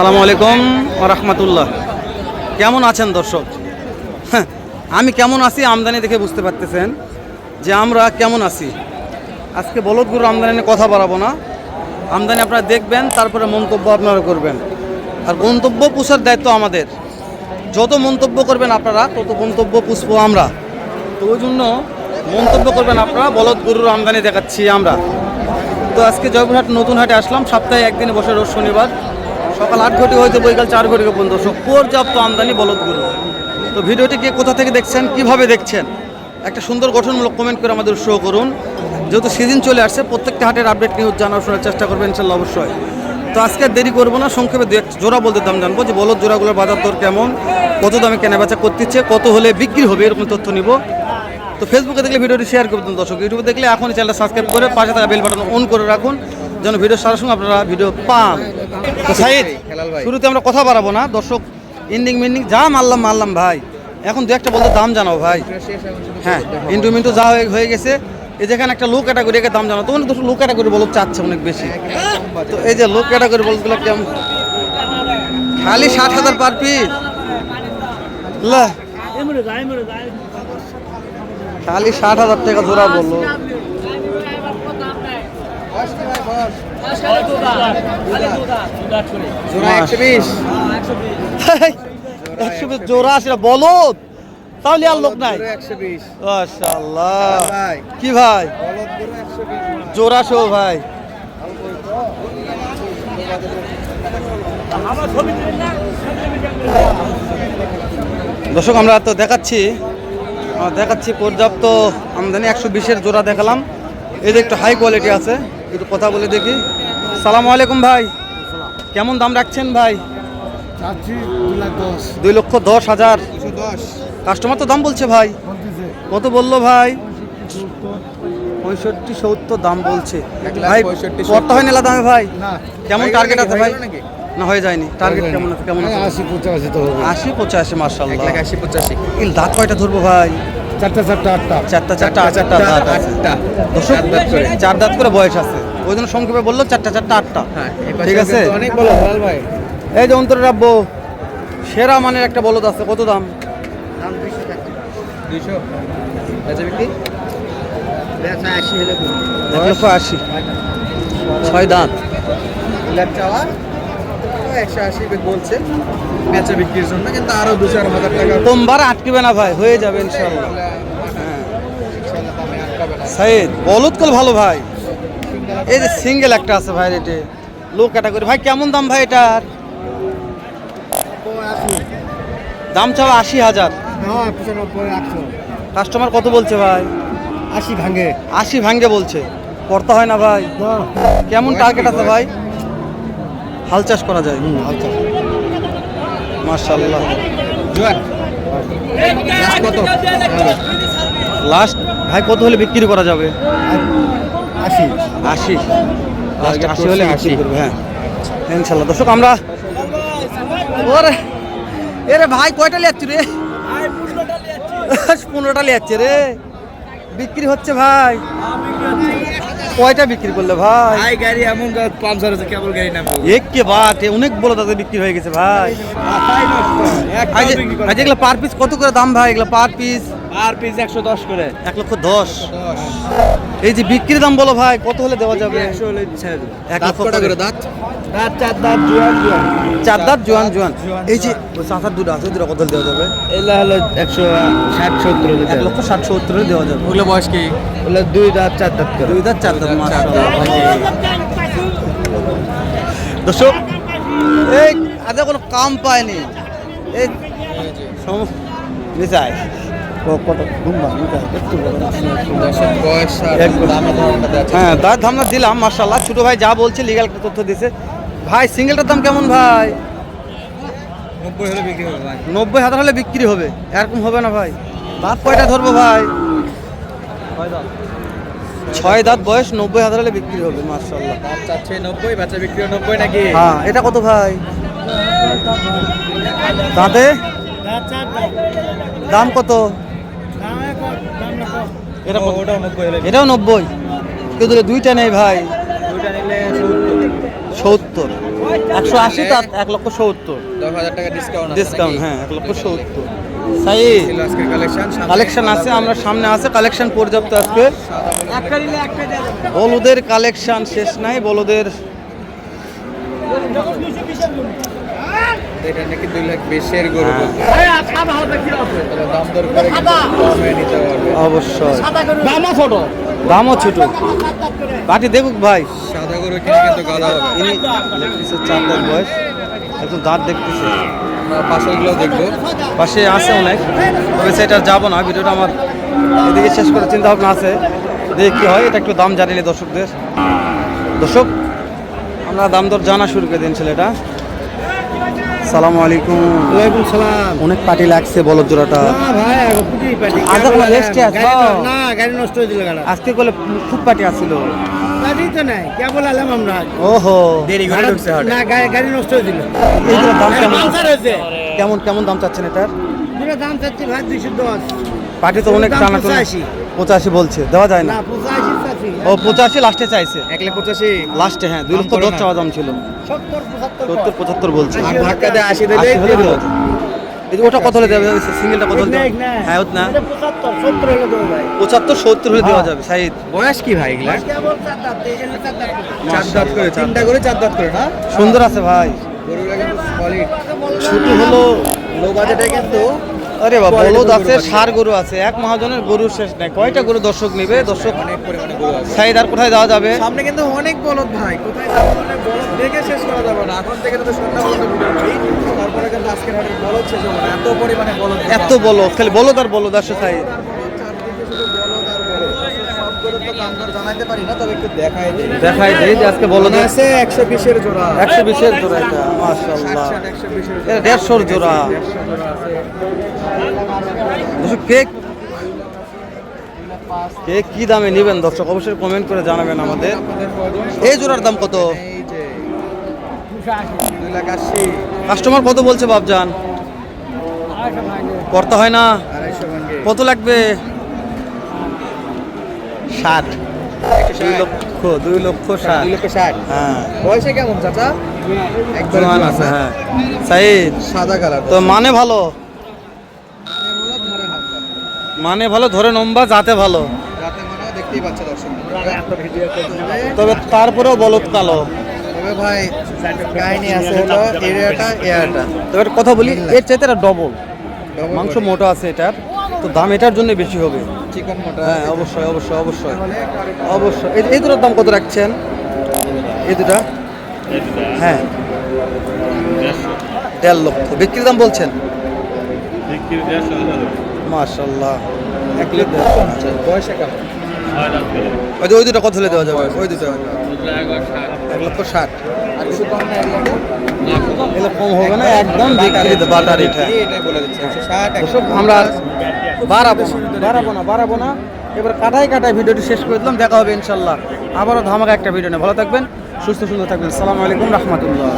আসসালামু আলাইকুম রহমতুল্লাহ। কেমন আছেন দর্শক? হ্যাঁ, আমি কেমন আছি আমদানি দেখে বুঝতে পারতেছেন যে আমরা কেমন আছি। আজকে বলদ বলদগুরু আমদানি নিয়ে কথা বাড়াবো না। আমদানি আপনারা দেখবেন তারপরে মন্তব্য আপনারা করবেন। আর গন্তব্য পুষার দায়িত্ব আমাদের। যত মন্তব্য করবেন আপনারা তত গন্তব্য পুষবো আমরা। তো ওই জন্য মন্তব্য করবেন আপনারা বলদ গরুর আমদানি দেখাচ্ছি আমরা। তো আজকে জয়পুরহাট নতুন হাটে আসলাম সপ্তাহে একদিনে বসে রোজ শনিবার। সকাল আট ঘটি হইতে বৈকাল চার ঘটি পর্যন্ত। পর্যাপ্ত আমদানি বলদ গরু তো ভিডিওটি কে কোথা থেকে দেখছেন, কীভাবে দেখছেন, একটা সুন্দর গঠনমূলক কমেন্ট করে আমাদের শো করুন। যেহেতু সিজন চলে আসছে, প্রত্যেকটা হাটের আপডেট নিউজ জানার শোনার চেষ্টা করবেন ইনশাল্লাহ অবশ্যই। তো আজকে আর দেরি করব না, সংক্ষেপে দু এক জোড়া বলতে দাম জানব যে বলদ জোড়াগুলোর বাজার দর কেমন, কত দামে কেনাবেচা করতেছে, কত হলে বিক্রি হবে, এরকম তথ্য নিব। তো ফেসবুকে দেখলে ভিডিওটি শেয়ার করবেন দর্শক ইউটিউবে দেখলে এখনই চ্যানেলটা সাবস্ক্রাইব করে পাশে থাকা বেল বাটন অন করে রাখুন। যেন ভিডিও সারার সঙ্গে আপনারা ভিডিও পান। তো শুরুতে আমরা কথা বাড়াবো না। দর্শক ইন্ডিং মিন্ডিং যা মারলাম মারলাম ভাই। এখন দু একটা বলতে দাম জানাও ভাই। হ্যাঁ ইন্টু মিন্টু যা হয়ে- গেছে। এই যেখানে একটা লো ক্যাটাগরি একে দাম জানাও। তখন দর্শক লো ক্যাটাগরি বলতে চাচ্ছে অনেক বেশি। তো এই যে লো ক্যাটাগরি বলগুলো কেমন? খালি ষাট হাজার পার পিস খালি ষাট হাজার টাকা জোড়া বলল। বলদ? তাহলে আর লোক নাই। কি ভাই? শো ভাই। দর্শক, আমরা তো দেখাচ্ছি দেখাচ্ছি পর্যাপ্ত আমদানি। একশো বিশের জোড়া দেখালাম। যে একটু হাই কোয়ালিটি আছে। একটু কথা বলে দেখি। সালাম আলাইকুম ভাই। কেমন দাম রাখছেন ভাই? দুই লক্ষ দশ হাজার। কাস্টমার তো দাম বলছে ভাই। কত বলল ভাই? পঁয়ষট্টি সত্তর দাম বলছে। ভাই কত হয় নেলা দামে ভাই। কেমন টার্গেট আছে ভাই? না হয়ে যায়নি। টার্গেট কেমন আছে কেমন আশি পঁচাশি তো আশি পঁচাশি এক আশি পঁচাশি। দাঁত কয়টা ধরবো ভাই? চারটা চারটা আটটা। চারটা চারটা আটটা আটটা। দর্শক। চার দাঁত করে বয়স আছে। ওই জন্য সংক্ষেপে বলল চারটা চারটা আটটা। হ্যাঁ ঠিক আছে? অনেক বলো ভাই ভাই। এই যে অন্তর রাব্বো সেরা মানের একটা বলদ আছে কত দাম? দাম দুইশো টাকা। দুইশো? বেচা বিক্রি? বেচা আশি হলে এক লক্ষ আশি। ছয় দাঁত। একশো আশি বলছে। বেচা বিক্রির জন্য কিন্তু আরও দু চার হাজার টাকা। আটকিবে না ভাই হয়ে যাবে ইনশাল্লাহ হ্যাঁ সাইদ বলদ কল ভালো ভাই। এই যে সিঙ্গেল একটা আছে ভাই রেটে লো ক্যাটাগরি ভাই কেমন দাম ভাই এটার? দাম চাও আশি হাজার। কাস্টমার কত বলছে ভাই? আশি ভাঙে আশি ভাঙ্গে বলছে। করতে হয় না ভাই। কেমন টার্গেট আছে ভাই? হাল চাষ করা যায়। মার্শাল্লাহ জোয়ার লাস্ট কত? লাস্ট ভাই কত হলে বিক্রি করা যাবে? আশি। আশি। লাস্ট আশি হলে আশি। হ্যাঁ। ইনশাল্লাহ। দর্শক আমরা ওরে এরে ভাই কয়টা লিয়াচ্ছি রে? পনেরোটা লিয়াচ্ছে রে। বিক্রি হচ্ছে ভাই। কয়টা বিক্রি করলে ভাই? আই গাড়ি এমন পাঞ্চার আছে কেবল গাড়ি নাম একে বাট অনেক বড় তাদের বিক্রি হয়ে গেছে ভাই। আজ এগুলো পার পিস কত করে দাম ভাই? এগুলো পার পিস আর পিস একশো দশ করে। এক লক্ষ দশ। এই যে বিক্রির দাম বলো ভাই কত হলে দেওয়া যাবে? একশো হলে এক লক্ষ কটা করে। দাঁত? দাঁত চার দাঁত জোয়ান জোয়ান। চার দাঁত জোয়ান জোয়ান। এই যে চার দুটো আছে দুটো কত হলে দেওয়া যাবে? এগুলো হলো একশো ষাট সত্তর এক লক্ষ ষাট সত্তর হলে দেওয়া যাবে। ওগুলো বয়স কি? ওগুলো দুই দাঁত চার দাঁত করে। দুই দাঁত চার দাঁত। দর্শক এই আজ কোনো কাম পায়নি। এই সম- না। হ্যাঁ দাঁত ধামনা দিলাম মার্শাল্লাহ ছোটো ভাই যা বলছে লিগাল তথ্য দিছে। ভাই সিঙ্গেলটার দাম কেমন ভাই? নব্বই হাজার হলে বিক্রি হবে। এরকম হবে না ভাই। দাঁত কয়টা ধরবো ভাই? ছয় দাঁত বয়স, নব্বই হাজার হলে বিক্রি হবে মার্শাল্লাহ নব্বই বেচা বিক্রি নব্বই নাকি হ্যাঁ এটা কত ভাই? দাঁতে? দাম কত? এটা এটাও নব্বই। কিন্তু দুইটা নেই ভাই। সত্তর। একশো আশি তার এক লক্ষ সত্তর। দশ হাজার টাকা ডিসকাউন্ট ডিসকাউন্ট হ্যাঁ এক লক্ষ সত্তর। সাইদ কালেকশন কালেকশন আছে আমরা সামনে আছে কালেকশন পর্যাপ্ত আজকে। বলদের কালেকশন শেষ নাই বলদের এটা নাকি দুই লাখ বিশের গরু হ্যাঁ। বলতে তবে দাম দর করে কিন্তু নিতে পারবে। অবশ্যই। দামও ছোট। পাটি দেখুক ভাই। সাদা গরু কিনে কিন্তু গাদা হবে। ইনি চার দাঁত বয়স। একদম দাঁত দেখতেছে। আমরা পাশেরগুলো দেখব। পাশে আছে অনেক। তবে সেটা যাব না। ভিডিওটা আমার এদিকে শেষ করে চিন্তা ভাবনা আছে। দেখি কি হয়। এটা একটু দাম জানিলে দর্শকদের। দর্শক আমরা দাম দর জানা শুরু করে দিন ছেলেটা। সালামু আলাইকুম। ওয়ালাইকুম সালাম। অনেক পাটি লাগছে বলদ জোড়াটা। না ভাই পুটি পাটি আজ কোনো রেস্টে আছো? না গাড়ি নষ্ট হয়ে দিল গাড়া। আজকে বলে খুব পাটি আসছিল গাড়ি তো নাই কেবল আলাম আমরা? ওহো। দেরি করে ঢুকছে না গাড়ি নষ্ট হয়ে দিল এইগুলোর দাম কেমন? কেমন কেমন দাম চাচ্ছেন এটার? দাম চাচ্ছি ভাই পাটি তো অনেক টানা পঁচাশি। পঁচাশি বলছে দেওয়া যায় না। ও পঁচাশি লাস্টে চাইছে? এক লাখ পঁচাশি? লাস্টে হ্যাঁ দুই লক্ষ দশ। চাওয়া দাম ছিল। সত্তর পঁচাত্তর সত্তর বলছে। ধাক্কা দিয়ে আশি আশি দিলে হলে দেওয়া যাবে। এই যে ওটা কত হলে দেওয়া যাবে? সিঙ্গেলটা কত হলে হ্যাঁ ওত না। পঁচাত্তর সত্তর হলে দেওয়া যাবে সাইদ। বয়স কি ভাই এগুলা চার দাঁত করে। তিনটা করে চার দাঁত করে না? সুন্দর আছে ভাই। ছোট হলো লো বাজেটে কিন্তু আরে বাবা বলদ আছে সার গরু আছে এক মহাজনের গরু শেষ নাই। কয়টা গরু দর্শক নেবে? দর্শক অনেক পরিমাণে গরু আছে। সাইদ আর কোথায় দেওয়া যাবে? সামনে কিন্তু অনেক বলদ ভাই কোথায় অনেক বলদ। দেখে শেষ করা যাবে না। এখন থেকে তো সন্ধ্যা পর্যন্ত তারপরে কিন্তু আজকের হাটের বলদ শেষ হবে না। এত পরিমাণে বলদ এত বলদ খালি বলদ আর বলদ আসে সাইদ চারদিকে শুধু বলদ আর বলদ সব গরুর তো দাম দর জানাইতে পারি না তবে একটু দেখাই দিই। দেখাই দেই যে আজকে আছে জোড়া? একশো বিশের জোড়া এটা জোড়া। কেক কেক কি দামে নেবেন? দর্শক অবশ্যই কমেন্ট করে জানাবেন আমাদের। এই জোড়ার দাম কত? কাস্টমার কত বলছে বাবজান করতে হয় না? কত লাগবে? ষাট। দুই লক্ষ দুই লক্ষ ষাট। দুই লক্ষ ষাট। হ্যাঁ। বয়সে কেমন চাচা? জোয়ান আছে হ্যাঁ। সাইদ সাদা কালার। তো মানে ভালো? মানে ভালো ধরে নম্বা যাতে ভালো। মানে তবে তারপরেও বলদ কালো। তবে ভাই কাহিনী আছে হলো এরিয়াটা এয়ারটা। তবে কথা বলি এর চাইতে এটা ডবল মাংস মোটা আছে এটার। তো দাম এটার জন্য বেশি হবে। চিকন মোটা হ্যাঁ অবশ্যই অবশ্যই অবশ্যই। অবশ্যই। এই এই দুটোর দাম কত রাখছেন? এই দুটা? হ্যাঁ। দেড় লক্ষ। বিক্রির দাম বলছেন? মাশাল্লাহ। এক লিটার বয়সে কেমন ওই যে ওই দুটো কত হলে দেওয়া যাবে? ওই দুটো। এক লক্ষ ষাট। এগুলো কম হবে না একদম বিক্রি বাটার এটা দিচ্ছে একশো আমরা এবার কাটাই কাটাই ভিডিওটি শেষ করে দিলাম, দেখা হবে ইনশাল্লাহ। আবারও ধামাকা একটা ভিডিও নিয়ে। ভালো থাকবেন, সুস্থ সুন্দর থাকবেন। সালামু আলাইকুম রহমতুল্লাহ।